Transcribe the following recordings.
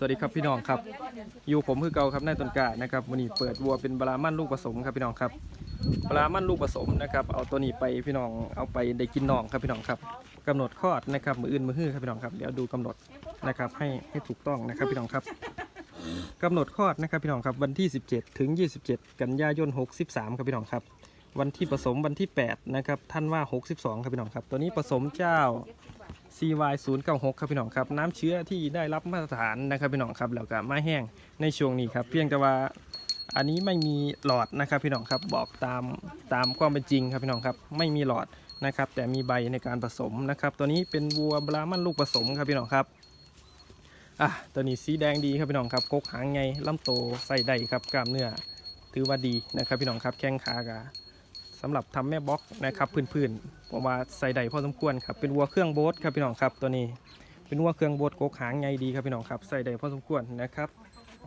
สวัสดีครับพี่น้องครับ อยู่ผมคือเก่าครับนายต้นกานะครับวันนี้เปิดวัวเป็นบรามันลูกผสมครับพี่น้องครับบรามันลูกผสมนะครับเอาตัวนี้ไปพี่น้องเอาไปได้กินน้องครับพี่น้องครับกำหนดคลอดนะครับมืออื่นมือฮื้อครับพี่น้องครับเดี๋ยวดูกำหนดนะครับให้ให้ถูกต้องนะครับพี่น้องครับกำหนดคลอดนะครับพี่น้องครับวันที่ 17 ถึง 27 กันยายน 63 ครับพี่น้องครับ วันที่ผสมวันที่ 8 นะครับท่านว่า 62 ครับพี่น้องครับ ตัวนี้ผสมเจ้า CY 0 9 6ครับพี่น้องครับน้ำเชื้อที่ได้รับมาตรฐานนะครับพี่น้องครับแล้วก็ไม่แห้งในช่วงนี้ครับ เพียงแต่ว่าอันนี้ไม่มีหลอดนะครับพี่น้องครับบอกตามตามความเป็นจริงครับพี่น้องครับไม่มีหลอดนะครับ แต่มีใบในการผสมนะครับ ตัวนี้เป็นวัวบรามันลูกผสมครับพี่น้องครับอะตัวนี้สีแดงดีครับพี่น้องครับกกหางไงลำโตใส่ได้ครับกล้ามเนื้อถือว่าดีนะครับพี่น้องครับแข้งขากา สำหรับทำแม่บล็อกนะครับพื้นๆผมว่าใส่ใดพอสมควรครับเป็นวัวเครื่องโบ๊ทครับพี่น้องครับตัวนี้ เป็นวัวเครื่องโบ๊ทโกกหางไงดีครับพี่น้องครับใส่ใดพอสมควรนะครับ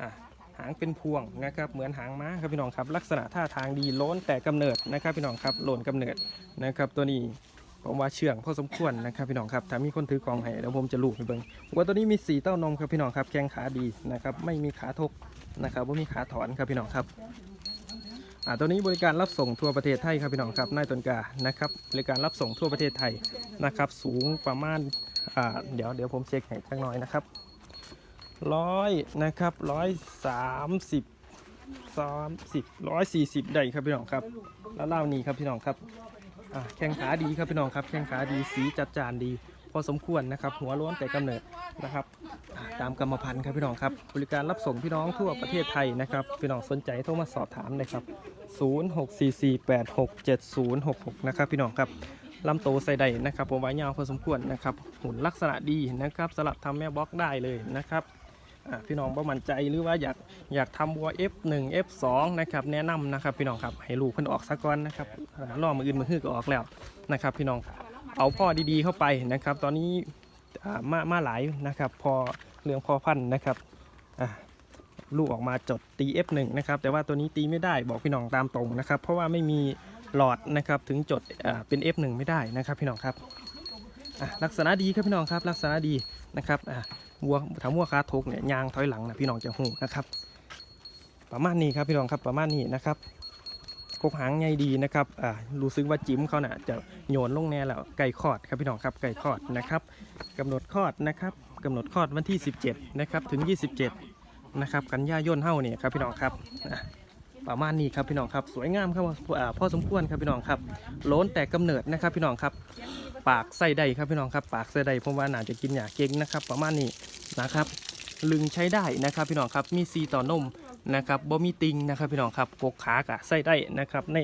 อะหางเป็นพวงนะครับเหมือนหางม้าครับพี่น้องครับ ลักษณะท่าทางดีล้นแต่กำเนิดนะครับพี่น้องครับหลนกำเนิดนะครับ ตัวนี้ผมว่าเชื่องพอสมควรนะครับพี่น้องครับถ้ามีคนถือกองให้เดี๋ยวผมจะลูกให้เบิ่งวัวตัวนี้มีสีเต้านมครับพี่น้องครับแข้งขาดีนะครับไม่มีขาทกนะครับว่ามีขาถอนครับพี่น้องครับ อ่าตัวนี้บริการรับส่งทั่วประเทศไทยครับพี่น้องครับนายตนกานะครับบริการรับส่งทั่วประเทศไทยนะครับ สูงประมาณอ่าเดี๋ยวเดี๋ยวผมเช็คให้สักหน่อยนะครับร้อยนะครับร้อยสามสิบสามสิบร้อยสี่สิบได้ครับพี่น้องครับ แล้วเล่านี้ครับพี่น้องครับอ่าแข้งขาดีครับพี่น้องครับแข้งขาดีสีจัดจานดี พอสมควรนะครับ หัวล้วนแต่กำเนิดนะครับ ตามกรรมพันธุ์ครับพี่น้องครับบริการรับส่งพี่น้องทั่วประเทศไทยนะครับพี่น้องสนใจโทรมาสอบถามเลยครับ 0644867066 นะครับพี่น้องครับลำโตใส่ใดนะครับผมไว้ยาวพอสมควรนะครับหุ่นลักษณะดีนะครับสลับทำแม่บล็อกได้เลยนะครับพี่น้องบ่มั่นใจหรือว่าอยากอยากทำวัว F1 F2 นะครับแนะนำนะครับพี่น้องครับให้ลูกเพิ่นออกซะก่อนนะครับอ่ารอมืออื่นมือฮือก็ออกแล้วนะครับพี่น้อง เอาพ่อดีๆเข้าไปนะครับ ตอนนี้มามาหลายนะครับ พอเรื่องพ่อพันนะครับลูกออกมาจดตี F1 นะครับ แต่ว่าตัวนี้ตีไม่ได้บอกพี่น้องตามตรงนะครับ เพราะว่าไม่มีหลอดนะครับถึงจดเป็น F1 ไม่ได้นะครับ พี่น้องครับลักษณะดีครับพี่น้องครับ ลักษณะดีนะครับวัวถ้าวัวคาทกเนี่ยยางถอยหลังนะพี่น้องจะหูนะครับ ประมาณนี้ครับพี่น้องครับประมาณนี้นะครับ กกหางไงดีนะครับอ่ารู้สึกว่าจิ้มเขาน่ะจะโยนลงแน่แล้วไก่คอดครับพี่น้องครับไก่คอดนะครับกำหนดคอดนะครับกำหนดคอดวันที่ 17นะครับถึง 27นะครับกันยายนเฮ้าเนี่ยครับพี่น้องครับประมาณนี้ครับพี่น้องครับสวยงามครับอ่อสมควรครับพี่น้องครับโล้นแต่กำเนิดนะครับพี่น้องครับ ปากใส่ใดครับพี่น้องครับ ปากใส่ใดผมว่าน่าจะกินหยาเก่งนะครับ ประมาณนี้นะครับ ลึงใช้ได้นะครับพี่น้องครับมีซีต่อนมนะครับบ่มีติงนะครับพี่น้องครับกกขากะใส่ได้นะครับใน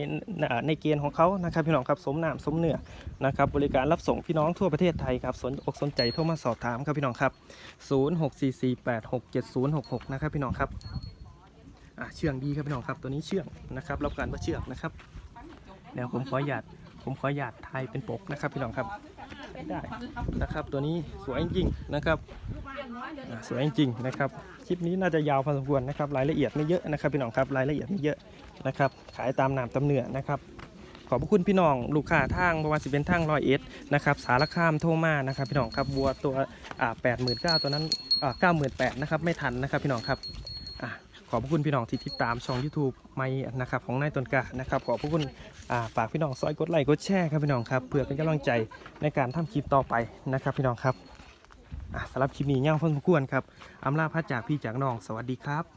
ในเกณฑ์ของเขานะครับพี่น้องครับสมน้ำสมเนื้อนะครับบริการรับส่งพี่น้องทั่วประเทศไทยครับสนอกสนใจโทรมาสอบถามครับพี่น้องครับ 0644867066 นะครับพี่น้องครับอะเชื่องดีครับพี่น้องครับตัวนี้เชื่องนะครับรับการว่าเชื่องนะครับเดี๋ยวผมขอหยาดผมขอหยาดไทยเป็นปกนะครับพี่น้องครับ ได้นะครับ ตัวนี้สวยจริงๆนะครับสวยจริงๆนะครับคลิปนี้น่าจะยาวพอสมควรนะครับ รายละเอียดไม่เยอะนะครับพี่น้องครับรายละเอียดไม่เยอะนะครับ ขายตามนามตำเนื้อนะครับขอบพระคุณพี่น้องลูกค้าทางบวาสิเป็นทางรอยเอสนะครับสารคามโทมานะครับพี่น้องครับวัวตัวอ่าแปดหมื่นเก้าตัวนั้นอ่าเก้าหมื่นแปดนะครับไม่ทันนะครับพี่น้องครับอ่า ขอบพระคุณพี่น้องที่ติดตามช่อง YouTube ไม่นะครับของนายตนกะนะครับขอบพระคุณฝากพี่น้องซอยกดไลค์กดแชร์ครับพี่น้องครับเพื่อเป็นกำลังใจในการทำคลิปต่อไปนะครับพี่น้องครับสำหรับคลิปนี้ย่างพอสมควรครับอำลาพัดจากพี่จากน้องสวัสดีครับ